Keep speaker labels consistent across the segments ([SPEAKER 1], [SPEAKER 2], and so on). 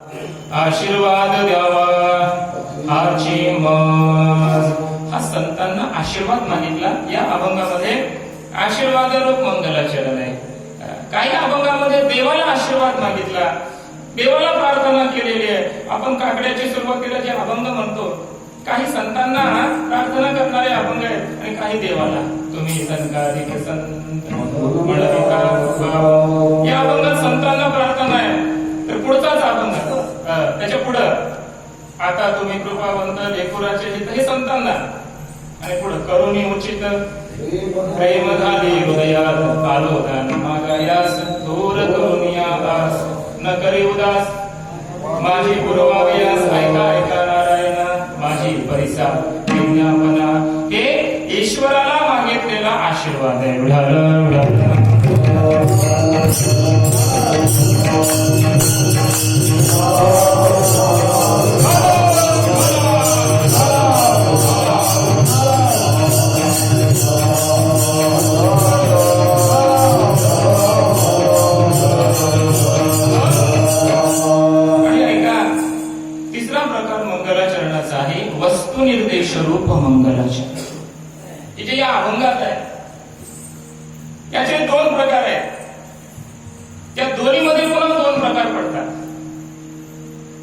[SPEAKER 1] आशीर्वाद द्यावा. हाची मज हा संतांना आशीर्वाद मागितला या अभंगामध्ये. आशीर्वाद रूप मंगलाचरण आहे काही अभंगामध्ये देवाला आशीर्वाद मागितला. देवाला प्रार्थना केलेली आहे. आपण काकड्याची सुरुवातीला जे अभंग म्हणतो काही संतांना प्रार्थना करणारे अभंग आहेत आणि काही देवाला. तुम्ही संकाधिक संत त्याच्या पुढं आता तुम्ही कृपावंत लेकुराचे हित हे संतांना. आणि पुढं करुणी उचित प्रेम झाले हृदयात आलो दान मागायास दूर करुनिया आभास न करे उदास. माझी पुरवावयास ऐका ऐका नारायण माझी परिसा विज्ञापना. हे ईश्वराला मागितलेला आशीर्वाद आहे. विढाल विढाल आहे वस्तुनिर्देश रूप मंगलाचरण इथे या अभंगात आहे. याचे दोन प्रकार आहेत. त्या दोन्हीमध्ये पुन्हा दोन प्रकार पडतात.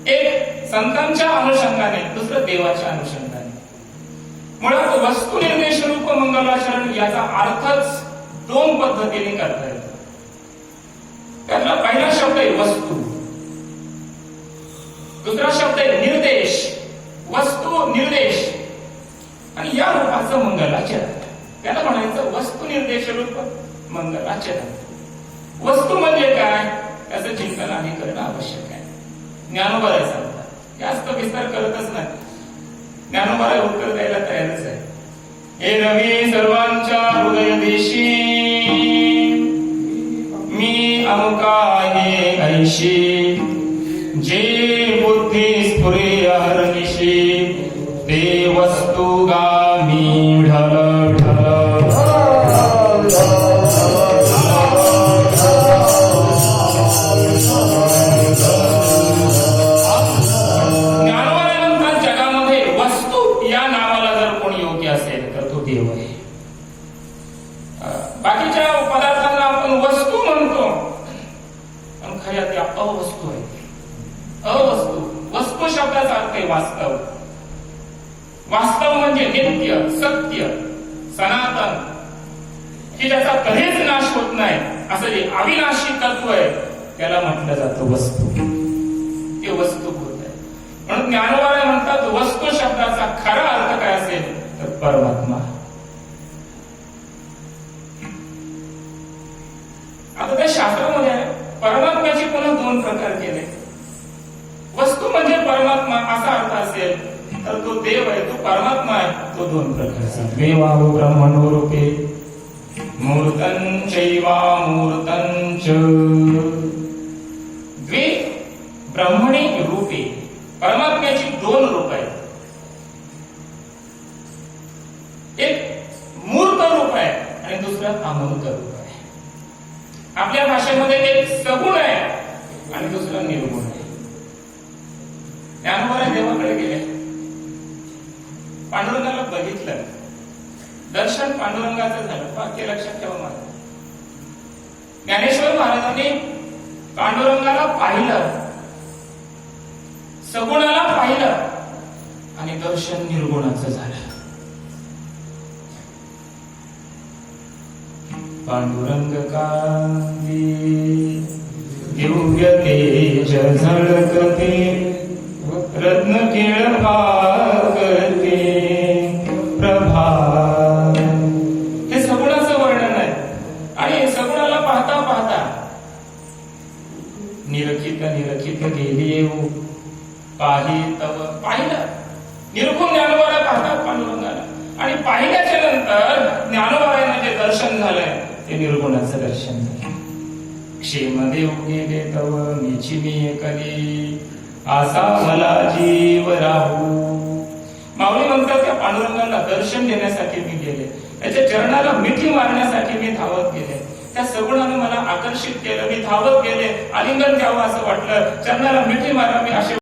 [SPEAKER 1] एक संतांच्या अनुषंगाने दुसरं देवाच्या अनुषंगाने. मुळात वस्तुनिर्देश रूप मंगलाचरण याचा अर्थच दोन पद्धतीने करता येतो. त्यातला पहिला शब्द आहे वस्तू. निर्देश. आणि या रूपाचं मंगलाचरण. त्याला म्हणायचं वस्तू निर्देश रूप मंगलाचरण. वस्तू म्हणजे काय? त्याचं चिंतन आणि करणं आवश्यक आहे. ज्ञानोबा सांगतात. जास्त विस्तार करतच नाही. ज्ञानोबाला उत्तर द्यायला तयारच आहे. हे नवी सर्वांच्या हृदय देशी मी अमुका हे ऐशी. जे बुद्धी स्फुरी खऱ्या त्या अवस्तू आहेत अवस्तू वस्तू शब्दाचा अर्थ आहे वास्तव. वास्तव म्हणजे नित्य सत्य सनातन. की ज्याचा कधीच नाश होत नाही असं जे अविनाशी तत्व आहे त्याला म्हटलं जातं वस्तू. ते वस्तूभूत आहे. म्हणून ज्ञानवाले म्हणतात वस्तू शब्दाचा खरा अर्थ काय असेल तर परमात्मा. आता त्या शास्त्रामध्ये परमात्म्याचे पुन्हा दोन प्रकार केले. वस्तू म्हणजे परमात्मा असा अर्थ असेल तर तो देव आहे तो परमात्मा आहे. तो दोन प्रकारचा देवाहू ब्रह्मणो रूपे मूर्तन चैवा मूर्तंच द्वे ब्रह्मणी रूपे. परमात्म्याची दोन रूप आहेत. एक मूर्त रूप आहे आणि दुसरं अमूर्त रूप आहे. आपल्या भाषेमध्ये एक सगुण आहे आणि दुसरं निर्गुण आहे. ज्ञानोबाला देवाकडे गेले. पांडुरंगाला बघितलं. दर्शन पांडुरंगाचं झालं. वाक्य लक्षात ठेवा मला. ज्ञानेश्वर महाराजांनी पांडुरंगाला पाहिलं. सगुणाला पाहिलं. आणि दर्शन निर्गुणाचं झालं. पांडुरंग कांती दिव्य तेज झळकते रत्न केळ निरखित निरखित गेली येऊ पाही तव पाहिलं. निरखून ज्ञानोबाला पाहतात पांडुरंगाला. आणि पाहिल्याच्या नंतर ज्ञानोबायांना जे दर्शन झालंय ते निर्गुणाचं दर्शन झालं. क्षेमदेव गेले तव मीची मी कधी असा मला जीव राहू. माऊली म्हणतात त्या पांडुरंगाला दर्शन देण्यासाठी मी गेले. त्याच्या चरणाला मिठी मारण्यासाठी मी धावत गेले. त्या सगुणानं मला आकर्षित केलं मी धावत गेले आलिंगन घ्यावं असं वाटलं. चरणाला मिठी मारा मी असे